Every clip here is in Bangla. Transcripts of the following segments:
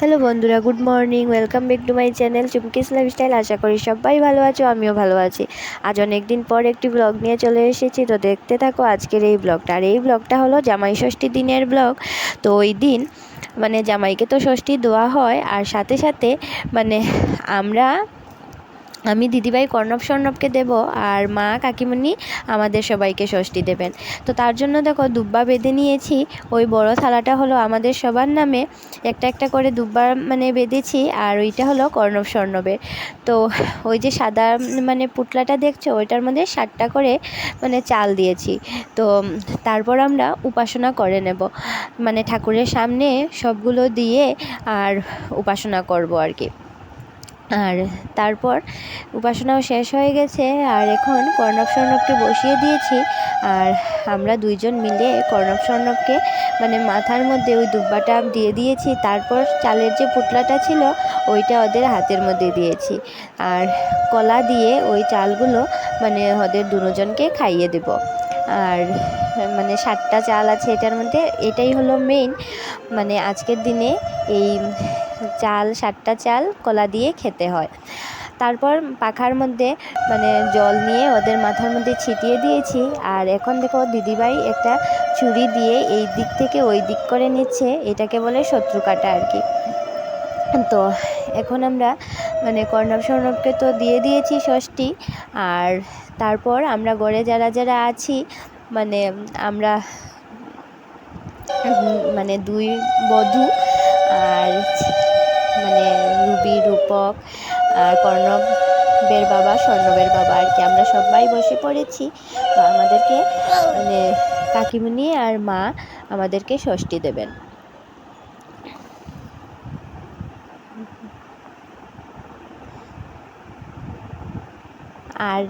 হ্যালো বন্ধুরা, good morning, welcome back to my channel Chumki's lifestyle. আশা করি সবাই ভালো আছো, আমিও ভালো আছি। আজ অনেক দিন পর একটি ব্লগ নিয়ে চলে এসেছি, তো দেখতে থাকো আজকের এই ব্লগটা আর এই ব্লগটা হলো জামাই ষষ্ঠী দিনের ব্লগ তো ওই দিন মানে জামাইকে তো ষষ্ঠী দেওয়া হয়, আর সাথে সাথে মানে আমরা আমি দিদিভাই কর্ণব স্বর্ণবকে দেব আর মা কাকিমণি আমাদের সবাইকে ষষ্ঠী দেবেন। তো তার জন্য দেখো দুব্বা বেঁধে নিয়েছি। ওই বড় থালাটা হলো আমাদের সবার নামে। একটা একটা করে দুব্বা মানে বেঁধেছি আর ওইটা হলো কর্ণব স্বর্ণবের তো ওই যে সাদা মানে পুটলাটা দেখছ ওইটার মধ্যে সাতটা করে মানে চাল দিয়েছি। তো তারপর আমরা উপাসনা করে নেব। মানে ঠাকুরের সামনে সবগুলো দিয়ে আর উপাসনা করব আর কি। আর তারপর উপাসনাও শেষ হয়ে গেছে, আর এখন কর্ণব স্বর্ণবকে বসিয়ে দিয়েছি। আর আমরা দুইজন মিলে কর্ণব স্বর্ণবকে মানে মাথার মধ্যে ওই দুব্বাটা দিয়ে দিয়েছি। তারপর চালের যে পুটলাটা ছিল, ওইটা ওদের হাতের মধ্যে দিয়েছি। আর কলা দিয়ে ওই চালগুলো মানে ওদের দুজনকে খাইয়ে দেব। আর মানে সাতটা চাল আছে এটার মধ্যে, এটাই হলো মেইন মানে আজকের দিনে এই চাল, সাতটা চাল কলা দিয়ে খেতে হয়। তারপর পাখার মধ্যে মানে জল নিয়ে ওদের মাথার মধ্যে ছিটিয়ে দিয়েছি। আর এখন দেখো দিদিভাই একটা ছুরি দিয়ে এই দিক থেকে ওই দিক করে নিচ্ছে। এটাকে বলে শত্রু কাটা আর কি। তো এখন আমরা মানে কর্ণব স্বর্ণবকে তো দিয়ে দিয়েছি ষষ্ঠী। আর তারপর আমরা গড়ে যারা যারা আছি মানে আমরা মানে দুই বধূ আর মানে রুবি, রূপক, আর কর্ণবের বাবা, স্বর্ণবের বাবা আর কি। আমরা সবাই বসে পড়েছি। তো আমাদেরকে মানে কাকিমুনি আর মা আমাদেরকে ষষ্ঠী দেবেন। আর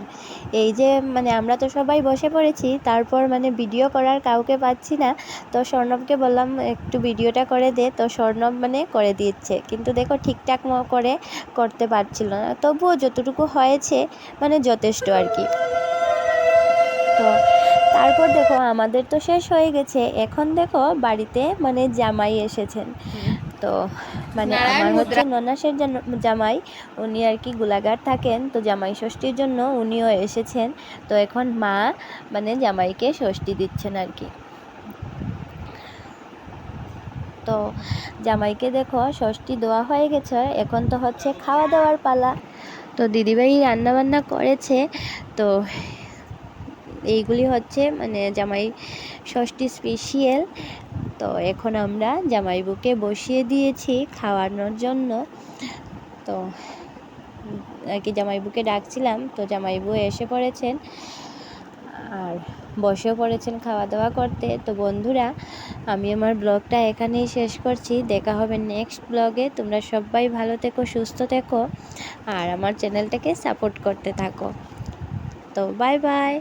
এই যে মানে আমরা তো সবাই বসে পড়েছি, তারপর মানে ভিডিও করার কাউকে পাচ্ছি না। তো স্বর্ণবকে বললাম, একটু ভিডিওটা করে দে। তো স্বর্ণব মানে করে দিচ্ছে। কিন্তু দেখো, ঠিকঠাক করে করতে পারছিল না। তবুও যতটুকু হয়েছে মানে যথেষ্ট আর কি। তো তারপর দেখো, আমাদের তো শেষ হয়ে গেছে। এখন দেখো, বাড়িতে মানে জামাই এসেছেন। তো মানে আমার হচ্ছে ননাসের জামাই উনি আর কি গোলাঘাট থাকেন। তো জামাই ষষ্ঠীর জন্য উনিও এসেছেন। তো এখন মা মানে জামাইকে ষষ্ঠী দিচ্ছেন আর কি। তো জামাইকে দেখো ষষ্ঠী দেওয়া হয়ে গেছে। এখন তো হচ্ছে খাওয়া দাওয়ার পালা। তো দিদিভাই রান্নাবান্না করেছে। তো এইগুলি হচ্ছে মানে জামাই ষষ্ঠী স্পেশিয়াল তো এখন আমরা জামাইবুকে বসিয়ে দিয়েছি খাওয়ানোর জন্য। তো, আর কি জামাইবুকে ডাকছিলাম, তো জামাইবু এসে পড়েছেন। আর বসেও পড়েছেন খাওয়া দাওয়া করতে। তো বন্ধুরা, আমি আমার ব্লগটা এখানেই শেষ করছি। দেখা হবে নেক্সট ব্লগে। তোমরা সবাই ভালো থেকো, সুস্থ থেকো। আর আমার চ্যানেলটাকে সাপোর্ট করতে থাকো। তো বাই বাই